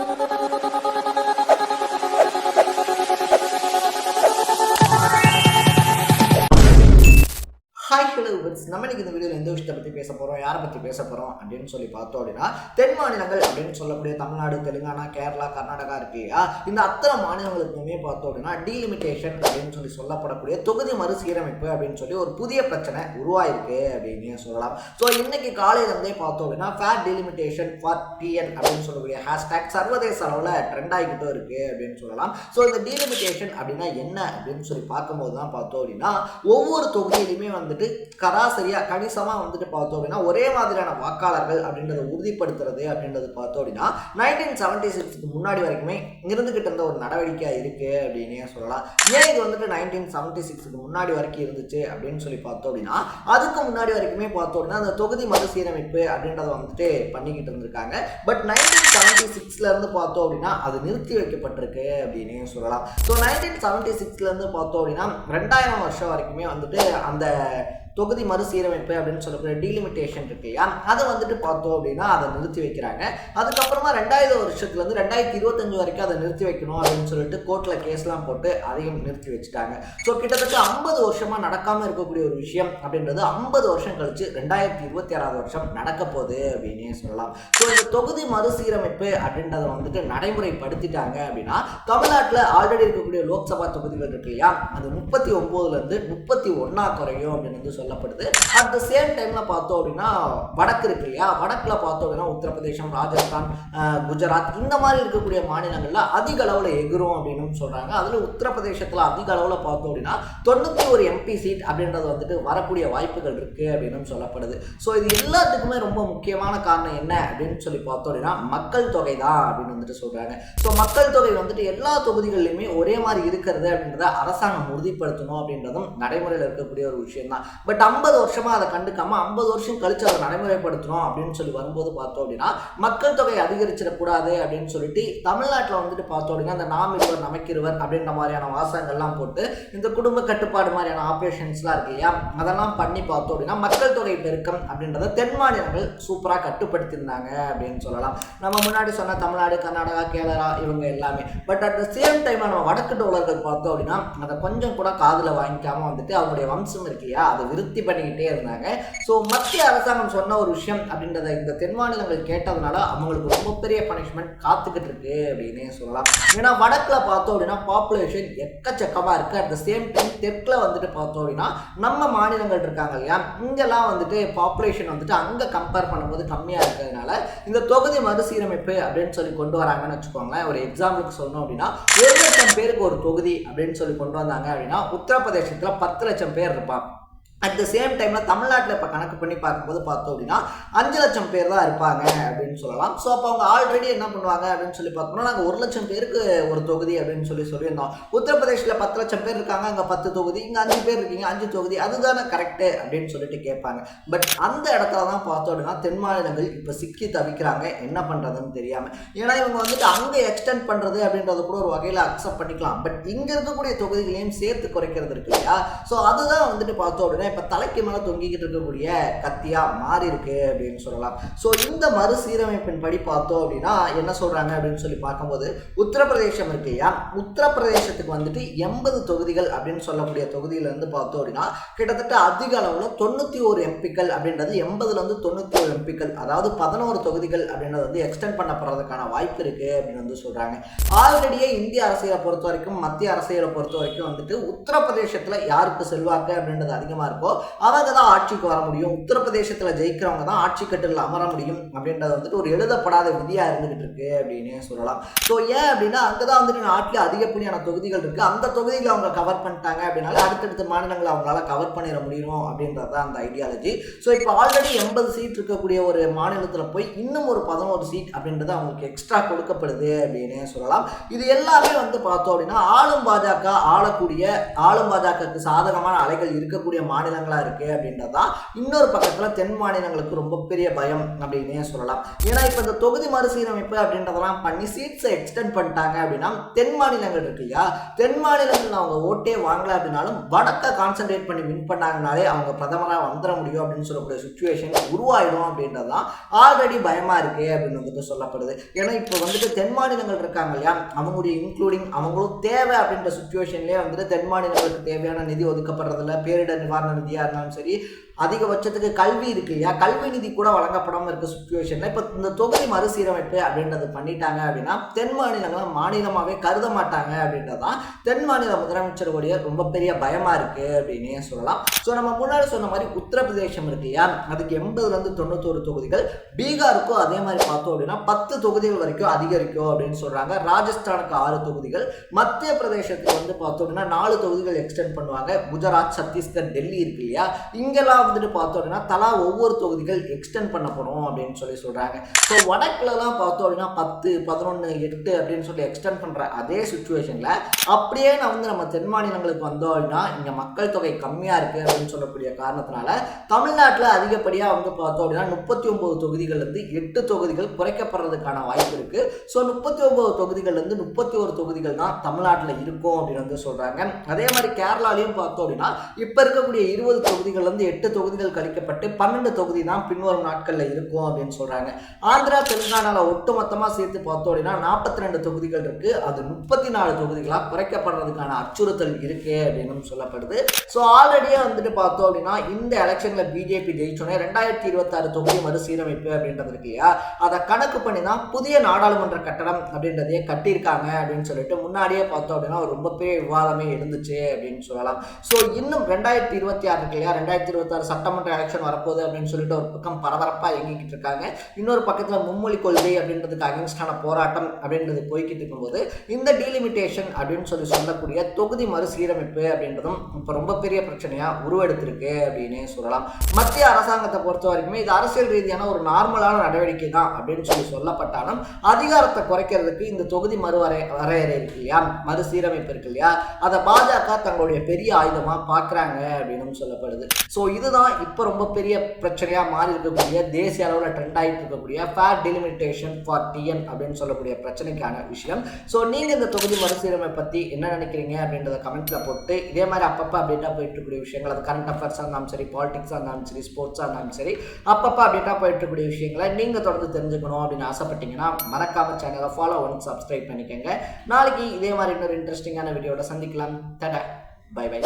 you hello நம்ம இன்னைக்கு இந்த வீடியோவில் எந்த விஷயத்தை பற்றி பேச போகிறோம் யாரை பற்றி பேச போகிறோம் அப்படின்னு சொல்லி பார்த்தோம் அப்படின்னா தென் மாநிலங்கள் அப்படின்னு சொல்லக்கூடிய தமிழ்நாடு தெலுங்கானா கேரளா கர்நாடகா இருக்கு இந்த அத்தனை மாநிலங்களுக்குமே பார்த்தோம் அப்படின்னா டீலிமிட்டேஷன் அப்படின்னு சொல்லி சொல்லப்படக்கூடிய தொகுதி மறுசீரமைப்பு அப்படின்னு சொல்லி ஒரு புதிய பிரச்சனை உருவாயிருக்கு அப்படின்னு சொல்லலாம். ஸோ இன்னைக்கு காலையிலேருந்தே பார்த்தோம் அப்படின்னா ஃபேர் டீலிமிட்டேஷன் ஃபார் டிஎன் அப்படின்னு சொல்லக்கூடிய ஹேஷ்டேக் சர்வதேச அளவில் ட்ரெண்ட் ஆகிக்கிட்டும் இருக்கு அப்படின்னு சொல்லலாம். ஸோ இந்த டீலிமிட்டேஷன் அப்படின்னா என்ன அப்படின்னு சொல்லி பார்க்கும்போது தான் பார்த்தோம் அப்படின்னா ஒவ்வொரு தொகுதியிலுமே வந்துட்டு சராசரியாக கணிசமாக வந்துட்டு பார்த்தோம் அப்படின்னா ஒரே மாதிரியான வாக்காளர்கள் அப்படின்றத உறுதிப்படுத்துறது அப்படின்றது பார்த்தோம் அப்படின்னா நைன்டீன் செவன்டி சிக்ஸ்க்கு முன்னாடி வரைக்குமே இருந்துகிட்டு இருந்த ஒரு நடவடிக்கையாக இருக்குது அப்படின்னே சொல்லலாம். ஏன் இது வந்துட்டு நைன்டீன் செவன்டி சிக்ஸ்க்கு முன்னாடி வரைக்கும் இருந்துச்சு அப்படின்னு சொல்லி பார்த்தோம் அப்படின்னா அதுக்கு முன்னாடி வரைக்குமே பார்த்தோம் அப்படின்னா அந்த தொகுதி மறுசீரமைப்பு அப்படின்றத வந்துட்டு பண்ணிக்கிட்டு இருந்திருக்காங்க. பட் நைன்டீன் செவன்டி சிக்ஸ்லேருந்து பார்த்தோம் அப்படின்னா அது நிறுத்தி வைக்கப்பட்டிருக்கு அப்படின்னே சொல்லலாம். ஸோ நைன்டீன் செவன்டி சிக்ஸ்லேருந்து பார்த்தோம் அப்படின்னா ரெண்டாயிரம் வருஷம் வரைக்குமே வந்துட்டு அந்த தொகுதி மறுசீரமைப்பு அப்படின்னு சொல்லக்கூடிய டீலிமிட்டேஷன் இருக்கு இல்லையா? அதை வந்துட்டு பார்த்தோம் அப்படின்னா அதை நிறுத்தி வைக்கிறாங்க. அதுக்கப்புறமா ரெண்டாயிரம் வருஷத்துலேருந்து ரெண்டாயிரத்தி இருபத்தஞ்சு வரைக்கும் அதை நிறுத்தி வைக்கணும் அப்படின்னு சொல்லிட்டு கோர்ட்டில் கேஸ்லாம் போட்டு அதையும் நிறுத்தி வச்சுட்டாங்க. ஸோ கிட்டத்தட்ட ஐம்பது வருஷமாக நடக்காமல் இருக்கக்கூடிய ஒரு விஷயம் அப்படின்றது ஐம்பது வருஷம் கழிச்சு ரெண்டாயிரத்தி இருபத்தி ஆறாவது வருஷம் நடக்க போகுது அப்படின்னே சொல்லலாம். ஸோ இந்த தொகுதி மறுசீரமைப்பு அப்படின்றத வந்துட்டு நடைமுறைப்படுத்திட்டாங்க அப்படின்னா தமிழ்நாட்டில் ஆல்ரெடி இருக்கக்கூடிய லோக்சபா தொகுதிகள் இருக்கு இல்லையா? அது முப்பத்தி ஒம்போதுலேருந்து முப்பத்தி ஒன்றா குறையும் அப்படின்னு வந்து சொல்லப்படுது. அட் த சேம் டைமில் பார்த்தோம் அப்படின்னா வடக்கு இருக்கு இல்லையா? வடக்கில் பார்த்தோம் அப்படின்னா உத்தரப்பிரதேசம் ராஜஸ்தான் குஜராத் இந்த மாதிரி இருக்கக்கூடிய மாநிலங்களில் அதிக அளவில் எகிரும் அப்படின்னு சொல்கிறாங்க அதில் உத்தரப்பிரதேசத்தில் அதிக அளவில் பார்த்தோம் அப்படின்னா தொண்ணூற்றி ஒரு எம்பி சீட் அப்படின்றது வந்துட்டு வரக்கூடிய வாய்ப்புகள் இருக்குது அப்படின்னு சொல்லப்படுது. ஸோ இது எல்லாத்துக்குமே ரொம்ப முக்கியமான காரணம் என்ன அப்படின்னு சொல்லி பார்த்தோம் அப்படின்னா மக்கள் தொகை தான் அப்படின்னு வந்துட்டு சொல்கிறாங்க ஸோ மக்கள் தொகை வந்துட்டு எல்லா தொகுதிகள்லையுமே ஒரே மாதிரி இருக்கிறது அப்படின்றத அரசாங்கம் உறுதிப்படுத்தணும் அப்படின்றதும் நடைமுறையில் இருக்கக்கூடிய ஒரு விஷயம் தான் பட் பட் ஐம்பது வருஷமா அதை கண்டுக்காம ஐம்பது வருஷம் கழிச்சு அதை நடைமுறைப்படுத்தணும் அப்படின்னு சொல்லி வரும்போது பார்த்தோம் அப்படின்னா மக்கள் தொகை அதிகரிச்சிடக்கூடாது அப்படின்னு சொல்லிட்டு தமிழ்நாட்டில் வந்துட்டு பார்த்தோம் அப்படின்னா அந்த நாம் இருவர் நமக்கிருவர் அப்படின்ற மாதிரியான வாசகங்கள்லாம் போட்டு இந்த குடும்ப கட்டுப்பாடு மாதிரியான ஆப்ரேஷன்ஸ்லாம் இருக்கு இல்லையா? அதெல்லாம் பண்ணி பார்த்தோம் அப்படின்னா மக்கள் தொகை பெருக்கம் அப்படின்றத தென் மாநிலங்கள் சூப்பராக கட்டுப்படுத்தியிருந்தாங்க அப்படின்னு சொல்லலாம். நம்ம முன்னாடி சொன்ன தமிழ்நாடு கர்நாடகா கேரளா இவங்க எல்லாமே. But at the same time நம்ம வடக்கு டோலர்கள் பார்த்தோம் அப்படின்னா அதை கொஞ்சம் கூட காதில் வாங்கிக்காம வந்துட்டு அவங்களுடைய வம்சம் இருக்கு இல்லையா? அதை விருத்தி பண்ணிக்கிட்டே இருந்தாங்க. ஸோ மத்திய அரசாங்கம் சொன்ன ஒரு விஷயம் அப்படின்றத இந்த தென் மாநிலங்கள் கேட்டதுனால அவங்களுக்கு ரொம்ப பெரிய பனிஷ்மெண்ட் காத்துக்கிட்டு இருக்கு அப்படின்னே சொல்லலாம். ஏன்னா வடக்கில் பார்த்தோம் அப்படின்னா பாப்புலேஷன் எக்கச்சக்கமாக இருக்குது அட் த சேம் டைம் தெற்கில் வந்துட்டு பார்த்தோம் அப்படின்னா நம்ம மாநிலங்கள் இருக்காங்க இல்லையா? இங்கெல்லாம் வந்துட்டு பாப்புலேஷன் வந்துட்டு அங்கே கம்பேர் பண்ணும்போது கம்மியாக இருக்கிறதுனால இந்த தொகுதி மறுசீரமைப்பு அப்படின்னு சொல்லி கொண்டு வராங்கன்னு வச்சுக்கோங்களேன். ஒரு எக்ஸாம்பிளுக்கு சொன்னோம் அப்படின்னா ஒரு லட்சம் பேருக்கு ஒரு தொகுதி அப்படின்னு சொல்லி கொண்டு வந்தாங்க அப்படின்னா உத்தரப்பிரதேசத்தில் பத்து லட்சம் பேர் இருப்பான் அட் த சேம் டைமில் தமிழ்நாட்டில் இப்போ கணக்கு பண்ணி பார்க்கும்போது பார்த்தோம் அப்படின்னா அஞ்சு லட்சம் பேர் தான் இருப்பாங்க அப்படின்னு சொல்லலாம். ஸோ அப்போ அவங்க ஆல்ரெடி என்ன பண்ணுவாங்க அப்படின்னு சொல்லி பார்த்தோம்னா நாங்கள் ஒரு லட்சம் பேருக்கு ஒரு தொகுதி அப்படின்னு சொல்லி சொல்லியிருந்தோம். உத்தரப்பிரதேசில் பத்து லட்சம் பேர் இருக்காங்க அங்கே பத்து தொகுதி இங்கே அஞ்சு பேர் இருக்கீங்க அஞ்சு தொகுதி அதுதானே கரெக்டு அப்படின்னு சொல்லிட்டு கேட்பாங்க. பட் அந்த இடத்துல தான் பார்த்தோம் அப்படின்னா தென் மாநிலங்கள் இப்போ சிக்கி தவிக்கிறாங்க. என்ன பண்ணுறதுன்னு தெரியாமல் ஏன்னா இவங்க வந்துட்டு அங்கே எக்ஸ்டெண்ட் பண்ணுறது அப்படின்றது கூட ஒரு வகையில் அக்செப்ட் பண்ணிக்கலாம். பட் இங்கே இருக்கக்கூடிய தொகுதிகளையும் சேர்த்து குறைக்கிறது இருக்கு இல்லையா? ஸோ அதுதான் வந்துட்டு பார்த்தோம் அப்படின்னா இப்போ தலைக்கு மேலே தொங்கிக்கிட்டு இருக்கக்கூடிய கத்தியாக மாறி இருக்கு அப்படின்னு சொல்லலாம். ஸோ இந்த மறுசீரமைப்பின் படி பார்த்தோம் அப்படின்னா என்ன சொல்கிறாங்க அப்படின்னு சொல்லி பார்க்கும்போது உத்தரப்பிரதேசம் இருக்கு இல்லையா உத்தரப்பிரதேசத்துக்கு வந்துட்டு எண்பது தொகுதிகள் அப்படின்னு சொல்லக்கூடிய தொகுதியிலேருந்து பார்த்தோம் அப்படின்னா கிட்டத்தட்ட அதிக அளவில் தொண்ணூற்றி ஒரு எம்பிக்கள் அப்படின்றது எண்பதுலேருந்து தொண்ணூற்றி ஒரு எம்பிக்கள் அதாவது பதினோரு தொகுதிகள் அப்படின்றது வந்து எக்ஸ்டெண்ட் பண்ணப்படுறதுக்கான வாய்ப்பு இருக்குது அப்படின்னு வந்து சொல்கிறாங்க ஆல்ரெடியே இந்திய அரசியலை பொறுத்த வரைக்கும் மத்திய அரசியலை பொறுத்த வரைக்கும் வந்துட்டு உத்தரப்பிரதேசத்தில் யாருக்கு செல்வாக்கு அப்படின்றது அதிகமாக இருக்கோ அவங்க தான் ஆட்சிக்கு வர முடியும். உத்தரப்பிரதேசத்தில் ஜெயிக்கிறவங்க தான் ஆட்சி கட்டில் அமர முடியும் அப்படின்றது வந்துட்டு ஒரு எழுதப்படாத விதியாக இருந்துகிட்டு இருக்கு அப்படின்னு சொல்லலாம். ஸோ ஏன் அப்படின்னா அங்கே தான் வந்துட்டு நாட்டில் அதிகப்படியான தொகுதிகள் இருக்குது அந்த தொகுதியில் அவங்க கவர் பண்ணிட்டாங்க அப்படின்னால அடுத்தடுத்த மாநிலங்களை அவங்களால கவர் பண்ணிட முடியும் அப்படின்றது தான் அந்த ஐடியாலஜி ஸோ இப்போ ஆல்ரெடி எண்பது சீட் இருக்கக்கூடிய ஒரு மாநிலத்தில் போய் இன்னும் ஒரு பதினோரு சீட் அப்படின்றது அவங்களுக்கு எக்ஸ்ட்ரா கொடுக்கப்படுது அப்படின்னு சொல்லலாம். இது எல்லாமே வந்து பார்த்தோம் அப்படின்னா ஆளும் பாஜக ஆளக்கூடிய ஆளும் பாஜகவுக்கு சாதகமான அலைகள் இருக்கக்கூடிய மாநில மாநிலங்களாக இருக்கு அப்படின்றதான் இன்னொரு பக்கத்தில் தென் மாநிலங்களுக்கு ரொம்ப பெரிய பயம் அப்படின்னே சொல்லலாம். ஏன்னா இப்போ இந்த தொகுதி மறுசீரமைப்பு அப்படின்றதெல்லாம் பண்ணி சீட்ஸை எக்ஸ்டெண்ட் பண்ணிட்டாங்க அப்படின்னா தென் மாநிலங்கள் இருக்கு இல்லையா? தென் மாநிலங்கள் அவங்க ஓட்டே வாங்கல அப்படின்னாலும் வடக்கை கான்சென்ட்ரேட் பண்ணி வின் பண்ணாங்கனாலே அவங்க பிரதமராக வந்துட முடியும் அப்படின்னு சொல்லக்கூடிய சுச்சுவேஷன் உருவாயிடும் அப்படின்றதான் ஆல்ரெடி பயமாக இருக்கு அப்படின்னு வந்துட்டு சொல்லப்படுது. ஏன்னா இப்போ வந்துட்டு தென் மாநிலங்கள் இருக்காங்க இல்லையா? அவங்களுடைய இன்க்ளூடிங் அவங்களும் தேவை அப்படின்ற சுச்சுவேஷன்லேயே வந்துட்டு தென் மாநிலங்களுக்கு தேவையான நிதி ஒதுக்கப்படுறதில்ல பேரிடர் நிவாரண நிதியாக இருந்தாலும் சரி அதிகபட்சத்துக்கு கல்வி இருக்கு இல்லையா? கல்வி நிதி கூட வழங்கப்படாமல் இருக்க சுச்சுவேஷனில் இப்போ இந்த தொகுதி மறுசீரமைப்பு அப்படின்றது பண்ணிட்டாங்க அப்படின்னா தென் மாநிலங்களை மாநிலமாகவே கருத மாட்டாங்க அப்படின்றதான் தென் மாநில முதலமைச்சருடைய ரொம்ப பெரிய பயமாக இருக்குது அப்படின்னே சொல்லலாம். ஸோ நம்ம முன்னாடி சொன்ன மாதிரி உத்தரப்பிரதேசம் இருக்கு இல்லையா? அதுக்கு எண்பதுலேருந்து தொண்ணூத்தோரு தொகுதிகள். பீகாருக்கும் அதே மாதிரி பார்த்தோம் அப்படின்னா பத்து தொகுதிகள் வரைக்கும் அதிகரிக்கும் அப்படின்னு சொல்கிறாங்க ராஜஸ்தானுக்கு ஆறு தொகுதிகள். மத்திய பிரதேசத்துக்கு வந்து பார்த்தோம் அப்படின்னா நாலு தொகுதிகள் எக்ஸ்டெண்ட் பண்ணுவாங்க. குஜராத் சத்தீஸ்கர் டெல்லி இருக்கு இல்லையா? இங்கெல்லாம் வந்துட்டு பார்த்தோம் அப்படின்னா தலா ஒவ்வொரு தொகுதிகள் எக்ஸ்டெண்ட் பண்ண போகிறோம் அப்படின்னு சொல்லி சொல்கிறாங்க ஸோ வடக்குலலாம் பார்த்தோம் அப்படின்னா பத்து பதினொன்று எட்டு அப்படின்னு சொல்லி எக்ஸ்டெண்ட் பண்ணுற அதே சுச்சுவேஷனில் அப்படியே நான் வந்து நம்ம தென் மாநிலங்களுக்கு வந்தோம் அப்படின்னா இங்கே மக்கள் தொகை கம்மியாக இருக்குது அப்படின்னு சொல்லக்கூடிய காரணத்தினால தமிழ்நாட்டில் அதிகப்படியாக வந்து பார்த்தோம் அப்படின்னா முப்பத்தி ஒம்பது தொகுதிகள்லேருந்து எட்டு தொகுதிகள் குறைக்கப்படுறதுக்கான வாய்ப்பு இருக்குது ஸோ முப்பத்தி ஒம்பது தொகுதிகள்லேருந்து முப்பத்தி ஒரு தொகுதிகள் தான் தமிழ்நாட்டில் இருக்கும் அப்படின்னு வந்து சொல்கிறாங்க அதே மாதிரி கேரளாலையும் பார்த்தோம் அப்படின்னா இப்போ இருக்கக்கூடிய இருபது தொகுதிகள்லேருந்து எட்டு தொகுதிகள் கழிக்கப்பட்டு பன்னெண்டு தொகுதி தான் பின்வரும் நாட்களில் இருக்கும் அப்படின்னு சொல்கிறாங்க ஆந்திரா தெலுங்கானாவில் ஒட்டுமொத்தமாக சேர்த்து பார்த்தோம் அப்படின்னா நாற்பத்தி ரெண்டு தொகுதிகள் இருக்குது அது முப்பத்தி நாலு தொகுதிகளாக குறைக்கப்படுறதுக்கான அச்சுறுத்தல் இருக்கே அப்படின்னு சொல்லப்படுது. ஸோ ஆல்ரெடியே வந்துட்டு பார்த்தோம் அப்படின்னா இந்த எலெக்ஷனில் பிஜேபி ஜெயிச்சோன்னே ரெண்டாயிரத்தி இருபத்தாறு தொகுதி மறுசீரமைப்பு அப்படின்றது இருக்கு இல்லையா? அதை கணக்கு பண்ணி தான் புதிய நாடாளுமன்ற கட்டடம் அப்படின்றதையே கட்டியிருக்காங்க அப்படின்னு சொல்லிட்டு முன்னாடியே பார்த்தோம் அப்படின்னா ஒரு ரொம்ப பெரிய விவாதமே இருந்துச்சு அப்படின்னு சொல்லலாம். ஸோ இன்னும் ரெண்டாயிரத்தி இருபத்தி ஆறு இருக்கு இல்லையா? ரெண்டாயிரத்தி இருபத்தாறு சட்டமன்ற எலெக்ஷன் வரப்போகுது அப்படின்னு சொல்லிட்டு ஒரு பக்கம் பரபரப்பாக இயங்கிக்கிட்டு இருக்காங்க. இன்னொரு பக்கத்தில் மும்மொழி கொள்கை அப்படின்றதுக்கு அகேன்ஸ்டான போராட்டம் அப்படின்றது போய்கிட்டு இருக்கும்போது இந்த டீலிமிட்டேஷன் அப்படின்னு சொல்லி சொல்லக்கூடிய தொகுதி மறுசீரமைப்பு அப்படின்றதும் இப்போ ரொம்ப பெரிய பிரச்சனையாக உருவெடுத்திருக்கு அப்படின்னு சொல்லலாம். மத்திய அரசாங்கத்தை பொறுத்த வரைக்குமே இது அரசியல் ரீதியான ஒரு நார்மலான நடவடிக்கை தான் அப்படின்னு சொல்லி சொல்லப்பட்டாலும் அதிகாரத்தை குறைக்கிறதுக்கு இந்த தொகுதி மறுவரை வரையறை இருக்கு இல்லையா? மறுசீரமைப்பு இருக்கு இல்லையா? அதை பாஜக தங்களுடைய பெரிய ஆயுதமாக பார்க்குறாங்க அப்படின்னு சொல்லப்படுது. ஸோ இது இதுதான் இப்போ ரொம்ப பெரிய பிரச்சனையாக மாறி இருக்கக்கூடிய தேசிய அளவில் ட்ரெண்ட் ஆகிட்டு இருக்கக்கூடிய ஃபேர் டெலிமிட்டேஷன் ஃபார் டிஎன் அப்படின்னு சொல்லக்கூடிய பிரச்சனைக்கான விஷயம். ஸோ நீங்கள் இந்த தொகுதி மறுசீரமை பற்றி என்ன நினைக்கிறீங்க அப்படின்றத கமெண்ட்டில் போட்டு இதே மாதிரி அப்பப்போ அப்டேட்டாக போயிட்டு இருக்கக்கூடிய விஷயங்கள் அது கரண்ட் அஃபேர்ஸாக இருந்தாலும் சரி பாலிடிக்ஸாக இருந்தாலும் சரி ஸ்போர்ட்ஸாக இருந்தாலும் சரி அப்பப்போ அப்டேட்டாக போயிட்டு இருக்கக்கூடிய விஷயங்களை நீங்கள் தொடர்ந்து தெரிஞ்சுக்கணும் அப்படின்னு ஆசைப்பட்டீங்கன்னா மறக்காம சேனலை ஃபாலோ ஒன் சப்ஸ்கிரைப் பண்ணிக்கோங்க. நாளைக்கு இதே மாதிரி இன்னொரு இன்ட்ரெஸ்டிங்கான வீடியோட சந்திக்கலாம். தட பை பை